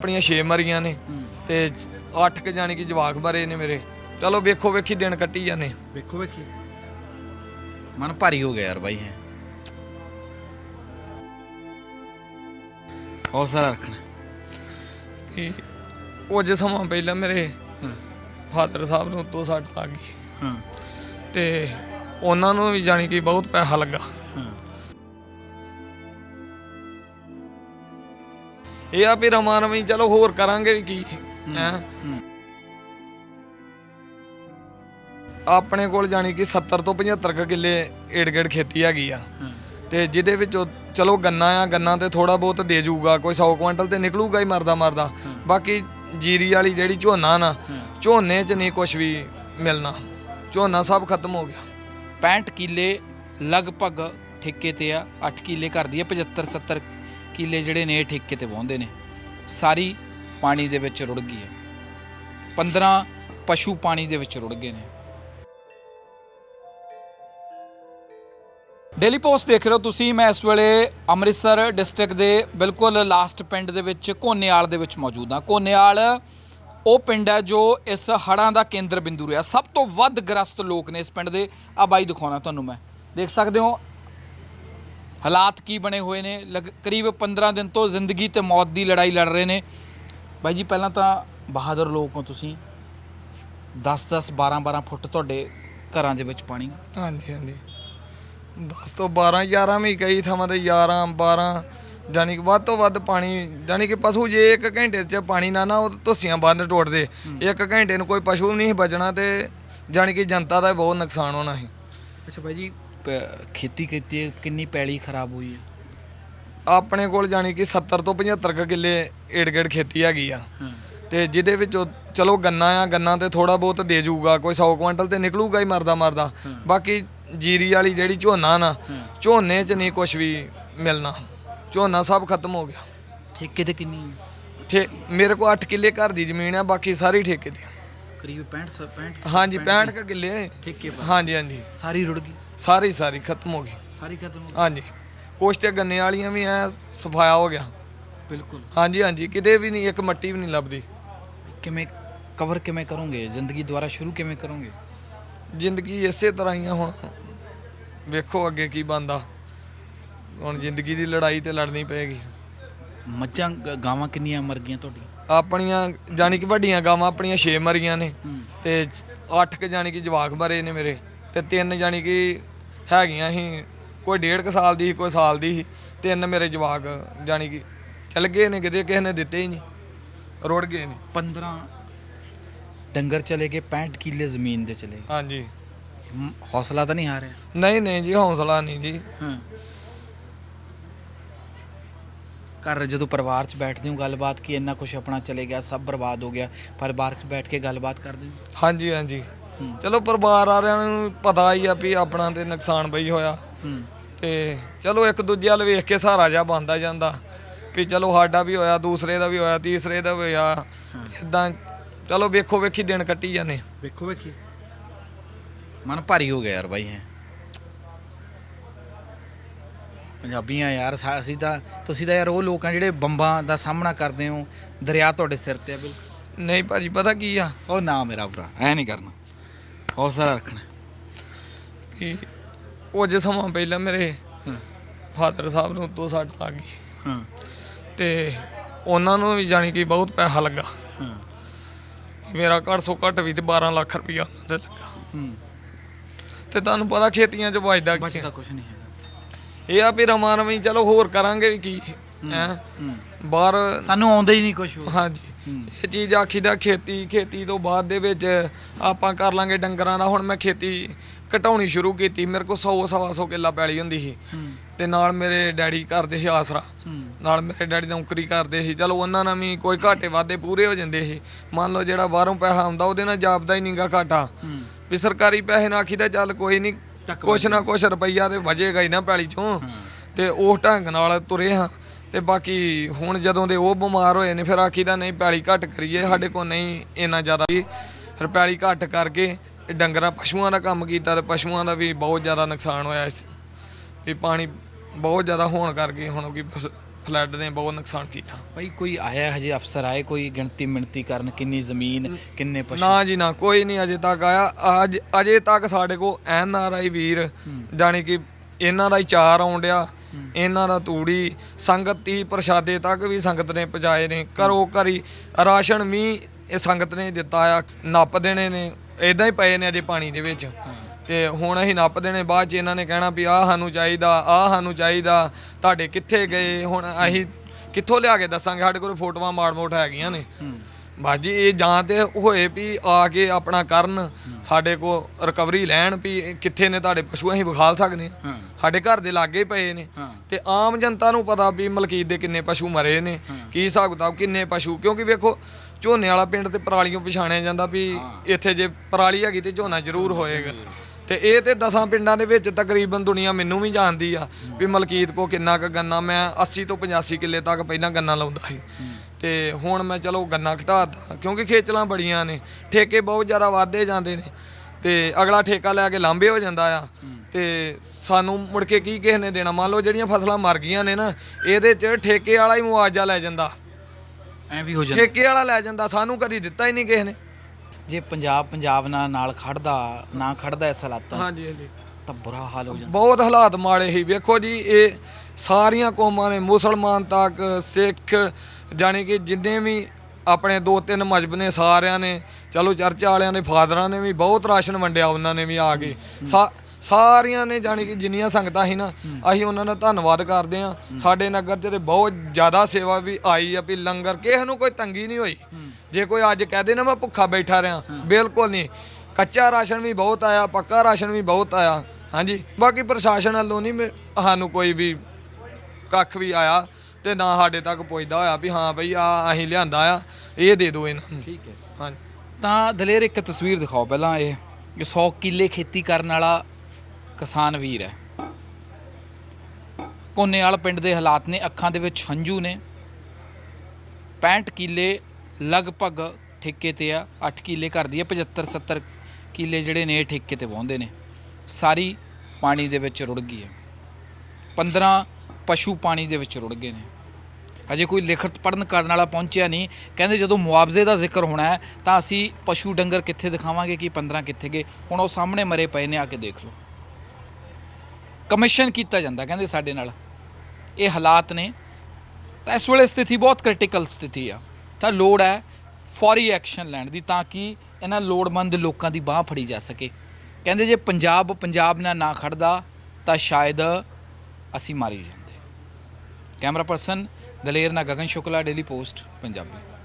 ਆਪਣੀਆਂ 6 ਮਰੀਆਂ ਨੇ ਤੇ 8 ਕ ਜਾਣੀ ਕਿ ਜਵਾਕ ਮਰੇ ਨੇ ਮੇਰੇ। ਚਲੋ ਵੇਖੋ ਵੇਖੀ ਦਿਨ ਕੱਟੀ ਜਾਂਦੇ ਵੇਖੋ ਵੇਖੀ। ਮਨ ਭਾਰੀ ਹੋ ਗਿਆ ਯਾਰ ਬਾਈ ਹੈ ਹੌਸਲਾ ਰੱਖਣਾ। ਵੀ ਕੁਝ ਸਮਾਂ ਪਹਿਲਾਂ ਮੇਰੇ ਫਾਦਰ ਸਾਹਿਬ ਨੂੰ ਤੋਂ ਸੱਟ ਲੱਗ ਗਈ। ਹਾਂ। ਤੇ ਉਹਨਾਂ ਨੂੰ ਵੀ ਜਾਣੀ ਕਿ ਬਹੁਤ ਪੈਸਾ ਲੱਗਾ। ਇਹ ਆ ਵੀ ਰਮਾਨ ਵੀ ਚਲੋ ਹੋਰ ਕਰਾਂਗੇ ਵੀ ਕੀ। ਹੈ ਆਪਣੇ ਕੋਲ ਜਾਣੀ ਕਿ 70 ਤੋਂ 75 ਕੁ ਕਿੱਲੇ ਏੜ-ਗੇੜ ਖੇਤੀ ਹੈਗੀ ਆ। ਤੇ ਜਿਹਦੇ ਵਿੱਚੋਂ ਚਲੋ ਗੰਨਾ ਆ ਗੰਨਾ ਤੇ ਥੋੜਾ ਬਹੁਤ ਦੇ ਜਾਊਗਾ ਕੋਈ 100 ਕੁਇੰਟਲ ਤੇ ਨਿਕਲੂਗਾ ਹੀ ਮਰਦਾ ਮਰਦਾ। ਬਾਕੀ ਜੀਰੀ ਵਾਲੀ ਜਿਹੜੀ ਝੋਨਾ ਨਾ ਝੋਨੇ 'ਚ ਨਹੀਂ ਕੁਝ ਵੀ ਮਿਲਣਾ। ਝੋਨਾ ਸਭ ਖਤਮ ਹੋ ਗਿਆ। 65 ਕਿੱਲੇ ਲਗਭਗ ਠੇਕੇ ਤੇ ਆ 8 ਕਿੱਲੇ ਕਰਦੀ ਆ 75 70 ਕਿੱਲੇ ਜਿਹੜੇ ਨੇ ਇਹ ਠੇਕੇ ਤੇ ਵਾਹੁੰਦੇ ਨੇ, ਸਾਰੀ ਪਾਣੀ ਦੇ ਵਿੱਚ ਰੁੜ ਗਈ ਹੈ। 15 ਪਸ਼ੂ ਪਾਣੀ ਦੇ ਵਿੱਚ ਰੁੜ ਗਏ ਨੇ। ਡੇਲੀ ਪੋਸਟ ਦੇਖ ਰਹੇ ਹੋ ਤੁਸੀਂ, ਮੈਂ ਇਸ ਵੇਲੇ ਅੰਮ੍ਰਿਤਸਰ ਡਿਸਟ੍ਰਿਕਟ ਦੇ ਬਿਲਕੁਲ ਲਾਸਟ ਪਿੰਡ ਦੇ ਵਿੱਚ ਕੋਨੇਆਲ ਦੇ ਵਿੱਚ ਮੌਜੂਦ ਹਾਂ। ਕੋਨੇਆਲ ਉਹ ਪਿੰਡ ਹੈ ਜੋ ਇਸ ਹੜ੍ਹਾਂ ਦਾ ਕੇਂਦਰ ਬਿੰਦੂ ਰਿਹਾ। ਸਭ ਤੋਂ ਵੱਧ ਗ੍ਰਸਤ ਲੋਕ ਨੇ ਇਸ ਪਿੰਡ ਦੇ। ਆ ਬਾਈ ਦਿਖਾਉਣਾ ਤੁਹਾਨੂੰ ਮੈਂ। ਦੇਖ ਸਕਦੇ ਹੋ ਹਾਲਾਤ ਕੀ ਬਣੇ ਹੋਏ ਨੇ? ਕਰੀਬ 15 ਦਿਨ ਤੋਂ ਜ਼ਿੰਦਗੀ ਤੇ ਮੌਤ ਦੀ ਲੜਾਈ ਲੜ ਰਹੇ ਨੇ। ਬਾਈ ਜੀ ਪਹਿਲਾਂ ਤਾਂ ਬਹਾਦਰ ਲੋਕ ਹੋ ਤੁਸੀਂ। 10 10 12 12 ਫੁੱਟ ਤੁਹਾਡੇ ਘਰਾਂ ਦੇ ਵਿੱਚ ਪਾਣੀ। ਹਾਂਜੀ ਹਾਂਜੀ। 10 ਤੋਂ 12 11 ਵੀ ਕਈ ਥਾਵਾਂ ਤੇ 11 12 ਜਾਣੀ ਕਿ ਵੱਧ ਤੋਂ ਵੱਧ ਪਾਣੀ ਜਾਣੀ ਕਿ ਪਸ਼ੂ ਜੇ ਇੱਕ ਘੰਟੇ 'ਚ ਪਾਣੀ ਨਾ ਨਾ ਉਹ ਧੁੱਸੀਆਂ ਬੰਦ ਟੁੱਟਦੇ। ਇੱਕ ਘੰਟੇ ਨੂੰ ਕੋਈ ਪਸ਼ੂ ਨਹੀਂ ਬਚਣਾ ਤੇ ਜਾਣੀ ਕਿ ਜਨਤਾ ਦਾ ਬਹੁਤ ਨੁਕਸਾਨ ਹੋਣਾ ਸੀ। ਅੱਛਾ ਬਾਈ ਜੀ ਖੇਤੀ ਕੀਤੀ ਹੈ, ਕਿੰਨੀ ਪੈਲੀ ਖਰਾਬ ਹੋਈ ਹੈ? ਆਪਣੇ ਕੋਲ ਜਾਣੀ ਕਿ 70 ਤੋਂ 75 ਕੁ ਕਿੱਲੇ ਏੜ-ਗੇੜ ਖੇਤੀ ਹੈਗੀ ਆ। ਹਾਂ। ਤੇ ਜਿਹਦੇ ਵਿੱਚੋਂ ਚਲੋ ਗੰਨਾ ਆ ਗੰਨਾ ਤੇ ਥੋੜਾ ਬਹੁਤ ਦੇ ਜਾਊਗਾ ਕੋਈ 100 ਕੁਇੰਟਲ ਤੇ ਨਿਕਲੂਗਾ ਹੀ ਮਰਦਾ ਮਰਦਾ। ਬਾਕੀ ਜੀਰੀ ਵਾਲੀ ਜਿਹੜੀ ਝੋਨਾ ਨਾ ਝੋਨੇ 'ਚ ਨਹੀਂ ਕੁਝ ਵੀ ਮਿਲਣਾ। ਝੋਨਾ ਸਭ ਖਤਮ ਹੋ ਗਿਆ। ਠੇਕੇ ਤੇ ਕਿੰਨੀ ਹੈ? ਠੇ ਮੇਰੇ ਕੋਲ 8 ਕਿੱਲੇ ਘਰ ਦੀ ਜ਼ਮੀਨ ਆ ਬਾਕੀ ਸਾਰੀ ਠੇਕੇ ਤੇ ਆ। ਕਰੀਬ 65 65 ਹਾਂਜੀ 65 ਕੁ ਕਿੱਲੇ। ਠੇਕੇ ਪਰ। ਹਾਂਜੀ ਹਾਂਜੀ। ਸਾਰੀ ਰੁੜ ਗਈ। ਸਾਰੀ ਸਾਰੀ ਖਤਮ ਹੋ ਗਈ। ਸਾਰੀ ਖਤਮ ਹੋ ਹਾਂਜੀ। ਕੁਛ ਤੇ ਗੰਨੇ ਵਾਲੀਆਂ ਵੀ ਐ ਸਫਾਇਆ ਹੋ ਗਿਆ। ਗਈ ਬਿਲਕੁਲ। ਹਾਂਜੀ ਹਾਂਜੀ। ਕਿਤੇ ਵੀ ਨਹੀਂ ਇੱਕ ਮੱਟੀ ਵੀ ਨਹੀਂ ਲੱਭਦੀ। ਕਿਵੇਂ ਕਵਰ ਕਿਵੇਂ ਕਰੋਗੇ? ਜ਼ਿੰਦਗੀ ਦੁਬਾਰਾ ਸ਼ੁਰੂ ਕਿਵੇਂ ਕਰੋਗੇ? ਜ਼ਿੰਦਗੀ ਇਸੇ ਤਰ੍ਹਾਂ ਹੀ ਆ ਹੁਣ। ਵੇਖੋ ਅੱਗੇ ਕੀ ਬੰਦਾ ਹੁਣ ਜ਼ਿੰਦਗੀ ਦੀ ਲੜਾਈ ਤੇ ਲੜਨੀ ਪਏਗੀ। ਮੱਝਾਂ ਗ- ਗਾਵਾਂ ਕਿੰਨੀਆਂ ਮਰ ਗਈਆਂ ਤੁਹਾਡੀਆਂ? ਆਪਣੀਆਂ ਜਾਣੀ ਕਿ ਵੱਡੀਆਂ ਗਾਵਾਂ ਆਪਣੀਆਂ 6 ਮਰੀਆਂ ਨੇ। ਤੇ 8 ਕ ਜਾਣੀ ਕਿ ਜਵਾਕ ਮਰੇ ਨੇ ਮੇਰੇ। ਤੇ ਤਿੰਨ ਜਾਣੀ ਕਿ ਹੈਗੀਆਂ ਸੀ ਕੋਈ ਡੇਢ ਕ ਸਾਲ ਦੀ ਸੀ ਕੋਈ ਸਾਲ ਦੀ ਸੀ ਤਿੰਨ ਮੇਰੇ ਜਵਾਕ ਜਾਣੀ ਕਿ ਚਲ ਗਏ ਨੇ ਕਿਤੇ ਕਿਸੇ ਨੇ ਦਿੱਤੇ ਹੀ ਨਹੀਂ ਰੁੜ ਗਏ ਨੇ। 15 ਡੰਗਰ ਚਲੇ ਗਏ 65 ਕਿੱਲੇ ਜ਼ਮੀਨ ਦੇ ਚਲੇ ਗਏ। ਹਾਂਜੀ। ਹੌਸਲਾ ਤਾਂ ਨਹੀਂ ਹਾਰਿਆ? ਨਹੀਂ ਨਹੀਂ ਜੀ ਹੌਸਲਾ ਨਹੀਂ ਜੀ। ਹਾਂ। ਘਰ ਜਦੋਂ ਪਰਿਵਾਰ 'ਚ ਬੈਠਦੇ ਹੋ ਗੱਲਬਾਤ ਕੀ ਇੰਨਾ ਕੁਝ ਆਪਣਾ ਚਲੇ ਗਿਆ ਸਭ ਬਰਬਾਦ ਹੋ ਗਿਆ ਪਰਿਵਾਰ 'ਚ ਬੈਠ ਕੇ ਗੱਲਬਾਤ ਕਰਦੇ ਹੋ? ਹਾਂਜੀ ਹਾਂਜੀ। ਚਲੋ ਪਰਿਵਾਰ ਵਾਲਿਆਂ ਨੂੰ ਪਤਾ ਹੀ ਆ ਵੀ ਆਪਣਾ ਤੇ ਨੁਕਸਾਨ ਬਈ ਹੋਇਆ। ਤੇ ਚਲੋ ਇੱਕ ਦੂਜੇ ਵੱਲ ਵੇਖ ਕੇ ਸਹਾਰਾ ਜਾ ਬੰਦਾ ਜਾਂਦਾ। ਵੀ ਚਲੋ ਸਾਡਾ ਵੀ ਹੋਇਆ ਦੂਸਰੇ ਦਾ ਵੀ ਹੋਇਆ ਤੀਸਰੇ ਦਾ ਵੀ ਹੋਇਆ। ਇਦਾਂ ਚਲੋ ਵੇਖੋ ਵੇਖੀ ਦਿਨ ਕੱਟੀ ਜਾਂਦੇ ਵੇਖੋ ਵੇਖੀ। ਮਨ ਭਾਰੀ ਹੋ ਗਿਆ ਯਾਰ ਬਾਈ ਹੈ ਪੰਜਾਬੀਆਂ ਯਾਰ ਅਸੀਂ ਤਾਂ ਤੁਸੀਂ ਤਾਂ ਯਾਰ ਉਹ ਲੋਕ ਆ ਜਿਹੜੇ ਬੰਬਾਂ ਦਾ ਸਾਹਮਣਾ ਕਰਦੇ ਹੋ ਦਰਿਆ ਤੁਹਾਡੇ ਸਿਰ ਤੇ ਆ ਬਿਲਕੁਲ। ਨਹੀਂ ਭਾਜੀ ਪਤਾ ਕੀ ਆ? ਉਹ ਨਾ ਮੇਰਾ ਭਰਾ ਐ ਨਹੀਂ ਕਰਨਾ। ਹੌਸਲਾ ਰੱਖਣਾ। ਵੀ ਕੁਝ ਸਮਾਂ ਪਹਿਲਾਂ ਮੇਰੇ ਫਾਦਰ ਸਾਹਿਬ ਨੂੰ ਤੋਂ ਸੱਟ ਲੱਗ ਗਈ। ਹਾਂ। ਤੇ ਉਹਨਾਂ ਨੂੰ ਵੀ ਜਾਣੀ ਕਿ ਬਹੁਤ ਪੈਸਾ ਲੱਗਾ। ਹਾਂ। ਮੇਰਾ ਘੱਟ ਸੋ ਘੱਟ ਵੀ ਤੇ 12 ਲੱਖ ਰੁਪਇਆ ਉਹਨਾਂ ਤੇ ਲੱਗਾ। ਹੂੰ। ਤੇ ਤੁਹਾਨੂੰ ਪਤਾ ਖੇਤੀਆਂ 'ਚ ਵੱਜਦਾ ਕੀ ਬਚਦਾ। ਕੁਝ ਨਹੀਂ ਹੈਗਾ। ਇਹ ਆ ਵੀ ਰਮਾਨ ਵੀ ਚਲੋ ਹੋਰ ਕਰਾਂਗੇ ਵੀ ਕੀ ਹੈ ਬਾਹਰ ਸਾਨੂੰ ਆਉਂਦਾ ਹੀ ਨਹੀਂ ਕੁਝ ਹਾਂਜੀ। ਇਹ ਚੀਜ਼ ਆਖੀਦਾ ਖੇਤੀ ਖੇਤੀ ਤੋਂ ਬਾਅਦ ਦੇ ਵਿੱਚ ਆਪਾਂ ਕਰ ਲਾਂਗੇ ਡੰਗਰਾਂ ਦਾ। ਹੁਣ ਮੈਂ ਖੇਤੀ ਘਟਾਉਣੀ ਸ਼ੁਰੂ ਕੀਤੀ। ਮੇਰੇ ਕੋਲ 100 ਸਵਾ ਸੌ ਕਿੱਲਾ ਪੈਲੀ ਹੁੰਦੀ ਸੀ। ਤੇ ਨਾਲ ਮੇਰੇ ਡੈਡੀ ਕਰਦੇ ਸੀ ਆਸਰਾ। ਨਾਲ ਮੇਰੇ ਡੈਡੀ ਨੌਕਰੀ ਕਰਦੇ ਸੀ। ਚਲੋ ਉਹਨਾਂ ਨਾਲ ਵੀ ਕੋਈ ਘਾਟੇ ਵਾਧੇ ਪੂਰੇ ਹੋ ਜਾਂਦੇ ਸੀ। ਮੰਨ ਲਓ ਜਿਹੜਾ ਬਾਹਰੋਂ ਪੈਸਾ ਆਉਂਦਾ ਉਹਦੇ ਨਾਲ ਜਾਪਦਾ ਹੀ ਨਹੀਂਗਾ ਘਾਟਾ। ਵੀ ਸਰਕਾਰੀ ਪੈਸੇ ਨਾਲ ਆਖੀਦਾ ਚੱਲ ਕੋਈ ਨਹੀਂ ਕੁਛ ਨਾ ਕੁਛ ਰੁਪਈਆ ਤੇ ਵਜੇਗਾ ਹੀ ਨਾ ਪੈਲੀ ਚੋਂ। ਤੇ ਉਸ ਢੰਗ ਨਾਲ ਤੁਰੇ ਹਾਂ। ਤੇ ਬਾਕੀ ਹੁਣ ਜਦੋਂ ਦੇ ਉਹ ਬਿਮਾਰ ਹੋਏ ਨੇ ਫਿਰ ਆਖੀਦਾ ਨਹੀਂ ਪੈਲੀ ਘੱਟ ਕਰੀਏ ਸਾਡੇ ਕੋਲ ਨਹੀਂ ਇੰਨਾ ਜ਼ਿਆਦਾ ਵੀ। ਫਿਰ ਪੈਲੀ ਘੱਟ ਕਰਕੇ ਇਹ ਡੰਗਰਾਂ ਪਸ਼ੂਆਂ ਦਾ ਕੰਮ ਕੀਤਾ ਤੇ ਪਸ਼ੂਆਂ ਦਾ ਵੀ ਬਹੁਤ ਜ਼ਿਆਦਾ ਨੁਕਸਾਨ ਹੋਇਆ ਇਸ ਵੀ ਪਾਣੀ ਬਹੁਤ ਜ਼ਿਆਦਾ ਹੋਣ ਕਰਕੇ ਹੁਣ ਕੀ ਫਲੱਡ ਨੇ ਬਹੁਤ ਨੁਕਸਾਨ ਕੀਤਾ। ਭਾਈ ਕੋਈ ਆਇਆ ਹਜੇ ਅਫਸਰ ਆਏ ਕੋਈ ਗਿਣਤੀ ਮਿਣਤੀ ਕਰਨ ਕਿੰਨੀ ਜ਼ਮੀਨ ਕਿੰਨੇ ਪਸ਼ੂ? ਨਾ ਜੀ ਨਾ ਕੋਈ ਨਹੀਂ ਅਜੇ ਤੱਕ ਆਇਆ। ਅੱਜ ਅਜੇ ਤੱਕ ਸਾਡੇ ਕੋ ਐਨ ਆਰ ਆਈ ਵੀਰ ਜਾਣੀ ਕਿ ਇਹਨਾਂ ਦਾ ਹੀ ਚਾਰ ਆਉਂਦਿਆ ਇਹਨਾਂ ਦਾ ਤੂੜੀ ਸੰਗਤ ਹੀ ਪ੍ਰਸ਼ਾਦੇ ਤੱਕ ਵੀ ਸੰਗਤ ਨੇ ਪਹੁੰਚਾਏ ਨੇ। ਘਰੋ ਘਰੀ ਰਾਸ਼ਨ ਵੀ ਇਹ ਸੰਗਤ ਨੇ ਦਿੱਤਾ ਆ, ਨੱਪ ਦੇਣੇ ਨੇ ਇਦਾਂ ਹੀ ਪਏ ਨੇ ਅਜੇ ਪਾਣੀ ਦੇ ਵਿੱਚ। ਤੇ ਹੁਣ ਅਸੀਂ ਨੱਪ ਦੇਣੇ, ਬਾਅਦ ਚ ਇਹਨਾਂ ਨੇ ਕਹਿਣਾ ਵੀ ਆਹ ਸਾਨੂੰ ਚਾਹੀਦਾ, ਆਹ ਸਾਨੂੰ ਚਾਹੀਦਾ, ਤੁਹਾਡੇ ਕਿੱਥੇ ਗਏ? ਹੁਣ ਅਸੀਂ ਕਿੱਥੋਂ ਲਿਆ ਕੇ ਦੱਸਾਂਗੇ? ਸਾਡੇ ਕੋਲ ਫੋਟੋਆਂ ਮਾੜ ਮੋਟ ਹੈਗੀਆਂ ਨੇ। ਬਸ ਜੀ ਇਹ ਜਾਂ ਤੇ ਹੋਏ ਵੀ ਆ ਕੇ ਆਪਣਾ ਕਰਨ ਸਾਡੇ ਕੋ ਰਿਕਵਰੀ ਲੈਣ ਵੀ ਕਿੱਥੇ ਨੇ ਤੁਹਾਡੇ ਪਸ਼ੂ ਅਸੀਂ ਵਿਖਾਲ ਸਕਦੇ ਹਾਂ। ਸਾਡੇ ਘਰ ਦੇ ਲਾਗੇ ਪਏ ਨੇ। ਤੇ ਆਮ ਜਨਤਾ ਨੂੰ ਪਤਾ ਵੀ ਮਲਕੀਤ ਦੇ ਕਿੰਨੇ ਪਸ਼ੂ ਮਰੇ ਨੇ ਕੀ ਹਿਸਾਬ ਕਿਤਾਬ ਕਿੰਨੇ ਪਸ਼ੂ ਕਿਉਂਕਿ ਵੇਖੋ ਝੋਨੇ ਵਾਲਾ ਪਿੰਡ ਤੇ ਪਰਾਲੀਆਂ ਪਛਾਣਿਆ ਜਾਂਦਾ ਵੀ ਇੱਥੇ ਜੇ ਪਰਾਲੀ ਹੈਗੀ ਤੇ ਝੋਨਾ ਜ਼ਰੂਰ ਹੋਏਗਾ। ਤੇ ਇਹ ਤੇ ਦਸਾਂ ਪਿੰਡਾਂ ਦੇ ਵਿੱਚ ਤਕਰੀਬਨ ਦੁਨੀਆ ਮੈਨੂੰ ਵੀ ਜਾਣਦੀ ਆ ਵੀ ਮਲਕੀਤ ਕੋ ਕਿੰਨਾ ਕ ਗੰਨਾ ਮੈਂ 80 ਤੋਂ 85 ਕਿੱਲੇ ਤੱਕ ਪਹਿਲਾਂ ਗੰਨਾ ਲਾਉਂਦਾ ਸੀ। ਤੇ ਹੁਣ ਮੈਂ ਚਲੋ ਗੰਨਾ ਘਟਾਤਾ ਕਿਉਂਕਿ ਖੇਚਲਾਂ ਬੜੀਆਂ ਨੇ ਠੇਕੇ ਬਹੁਤ ਜ਼ਿਆਦਾ ਵਾਧੇ ਜਾਂਦੇ ਨੇ ਤੇ ਅਗਲਾ ਠੇਕਾ ਲੈ ਕੇ ਲਾਂਬੇ ਹੋ ਜਾਂਦਾ ਆ। ਤੇ ਸਾਨੂੰ ਮੁੜ ਕੇ ਕੀ ਕਿਸੇ ਨੇ ਦੇਣਾ? ਮੰਨ ਲਓ ਜਿਹੜੀਆਂ ਫਸਲਾਂ ਮਰ ਗਈਆਂ ਨੇ ਨਾ ਇਹਦੇ 'ਚ ਠੇਕੇ ਵਾਲਾ ਹੀ ਮੁਆਵਜ਼ਾ ਲੈ ਜਾਂਦਾ। ਐ ਵੀ ਹੋ ਜਾਂਦਾ। ਠੇਕੇ ਵਾਲਾ ਲੈ ਜਾਂਦਾ ਸਾਨੂੰ ਕਦੀ ਦਿੱਤਾ ਹੀ ਨਹੀਂ ਕਿਸੇ ਨੇ। ਜੇ ਪੰਜਾਬ ਪੰਜਾਬ ਨਾਲ ਨਾਲ ਖੜਦਾ ਨਾ ਖੜਦਾ ਇਸ ਹਾਲਾਤਾਂ 'ਚ। ਹਾਂਜੀ ਹਾਂਜੀ। ਤਾਂ ਬੁਰਾ ਹਾਲ ਹੋ ਜਾਂਦਾ। ਬਹੁਤ ਹਾਲਾਤ ਮਾੜੇ ਸੀ। ਵੇਖੋ ਜੀ, ਇਹ ਸਾਰੀਆਂ ਕੌਮਾਂ ਨੇ, ਮੁਸਲਮਾਨ ਤੱਕ, ਸਿੱਖ, ਜਾਣੀ ਕਿ ਜਿੰਨੇ ਵੀ ਆਪਣੇ ਦੋ ਤਿੰਨ ਮਜਬ ਨੇ, ਸਾਰਿਆਂ ਨੇ, ਚਲੋ ਚਰਚ ਵਾਲਿਆਂ ਨੇ ਫਾਦਰਾਂ ਨੇ ਵੀ ਬਹੁਤ ਰਾਸ਼ਨ ਵੰਡਿਆ ਉਹਨਾਂ ਨੇ ਵੀ ਆ ਕੇ। ਸਾ- ਸਾਰੀਆਂ ਨੇ ਜਾਣੀ ਕਿ ਜਿੰਨੀਆਂ ਸੰਗਤਾਂ ਸੀ ਨਾ, ਅਸੀਂ ਉਹਨਾਂ ਦਾ ਧੰਨਵਾਦ ਕਰਦੇ ਆ ਸਾਡੇ ਨਗਰ 'ਚ ਤੇ ਬਹੁਤ ਜ਼ਿਆਦਾ ਸੇਵਾ ਵੀ ਆਈ ਆ ਵੀ ਲੰਗਰ, ਕਿਸੇ ਨੂੰ ਕੋਈ ਤੰਗੀ ਨਹੀਂ ਹੋਈ। ਜੇ ਕੋਈ ਅੱਜ ਕਹਦੇ ਨਾ, ਮੈਂ ਭੁੱਖਾ ਬੈਠਾ ਰਿਆਂ ਬਿਲਕੁਲ ਨਹੀਂ। ਕੱਚਾ ਰਾਸ਼ਨ ਵੀ ਬਹੁਤ ਆਇਆ, ਪੱਕਾ ਰਾਸ਼ਨ ਵੀ ਬਹੁਤ ਆਇਆ। ਹਾਂਜੀ। ਬਾਕੀ ਪ੍ਰਸ਼ਾਸਨ ਵੱਲੋਂ ਨਹੀਂ ਮੇ- ਸਾਨੂੰ ਕੋਈ ਵੀ ਕੱਖ ਵੀ ਆਇਆ ਤੇ ਨਾ ਸਾਡੇ ਤੱਕ ਪੁੱਛਦਾ ਹੋਇਆ ਵੀ ਹਾਂ ਬਈ ਆ ਅਸੀਂ ਲਿਆਂਦਾ ਆ ਇਹ ਦੇ ਦਿਓ ਇਹਨਾਂ ਨੂੰ। ਠੀਕ ਹੈ। ਹਾਂਜੀ। ਤਾਂ ਦਲੇਰ ਇੱਕ ਤਸਵੀਰ ਦਿਖਾਓ ਪਹਿਲਾਂ ਇਹ ਇਹ 100 ਕਿੱਲੇ ਖੇਤੀ ਕਰਨ ਵਾਲਾ ਕਿਸਾਨ ਵੀਰ ਹੈ। ਕੋਨੇਵਾਲ ਪਿੰਡ ਦੇ ਹਾਲਾਤ ਨੇ ਅੱਖਾਂ ਦੇ ਵਿੱਚ ਹੰਝੂ ਨੇ। 65 ਕਿੱਲੇ ਲਗਭਗ ਠੇਕੇ ਤੇ ਆ 8 ਕਿੱਲੇ ਘਰ ਦੀ ਹੈ 75 70 ਕਿੱਲੇ ਜਿਹੜੇ ਨੇ ਇਹ ਠੇਕੇ ਤੇ ਵਾਹੁੰਦੇ ਨੇ। ਸਾਰੀ ਪਾਣੀ ਦੇ ਵਿੱਚ ਰੁੜ ਗਈ ਹੈ। 15 ਪਸ਼ੂ ਪਾਣੀ ਦੇ ਵਿੱਚ ਰੁੜ ਗਏ ਨੇ। ਅਜੇ ਕੋਈ ਲਿਖਤ ਪੜਨ ਕਰਨ ਵਾਲਾ ਪਹੁੰਚਿਆ ਨਹੀਂ। ਕਹਿੰਦੇ ਜਦੋਂ ਮੁਆਵਜ਼ੇ ਦਾ ਜ਼ਿਕਰ ਹੋਣਾ ਹੈ, ਤਾਂ ਅਸੀਂ ਪਸ਼ੂ ਡੰਗਰ ਕਿੱਥੇ ਦਿਖਾਵਾਂਗੇ ਕਿ 15 ਕਿੱਥੇ ਗਏ? ਹੁਣ ਉਹ ਸਾਹਮਣੇ ਮਰੇ ਪਏ ਨੇ, ਆ ਕੇ ਦੇਖ ਲਓ। ਕਮਿਸ਼ਨ ਕੀਤਾ ਜਾਂਦਾ, ਕਹਿੰਦੇ ਸਾਡੇ ਨਾਲ। ਇਹ ਹਾਲਾਤ ਨੇ। ਤਾਂ ਇਸ ਵੇਲੇ ਸਥਿਤੀ ਬਹੁਤ ਕ੍ਰਿਟੀਕਲ ਸਥਿਤੀ ਆ। ਤਾਂ ਲੋੜ ਹੈ ਫੌਰੀ ਐਕਸ਼ਨ ਲੈਣ ਦੀ, ਤਾਂ ਕਿ ਇਹਨਾਂ ਲੋੜਮੰਦ ਲੋਕਾਂ ਦੀ ਬਾਹ ਫੜੀ ਜਾ ਸਕੇ। ਕਹਿੰਦੇ ਜੇ ਪੰਜਾਬ ਪੰਜਾਬ ਨਾਲ ਨਾ ਖੜਦਾ, ਤਾਂ ਸ਼ਾਇਦ ਅਸੀਂ ਮਾਰੀ ਜਾਂਦੇ। ਕੈਮਰਾ ਪਰਸਨ ਦਲੇਰ ਨਾ ਗਗਨ ਸ਼ੁਕਲਾ, ਡੇਲੀ ਪੋਸਟ, ਪੰਜਾਬੀ।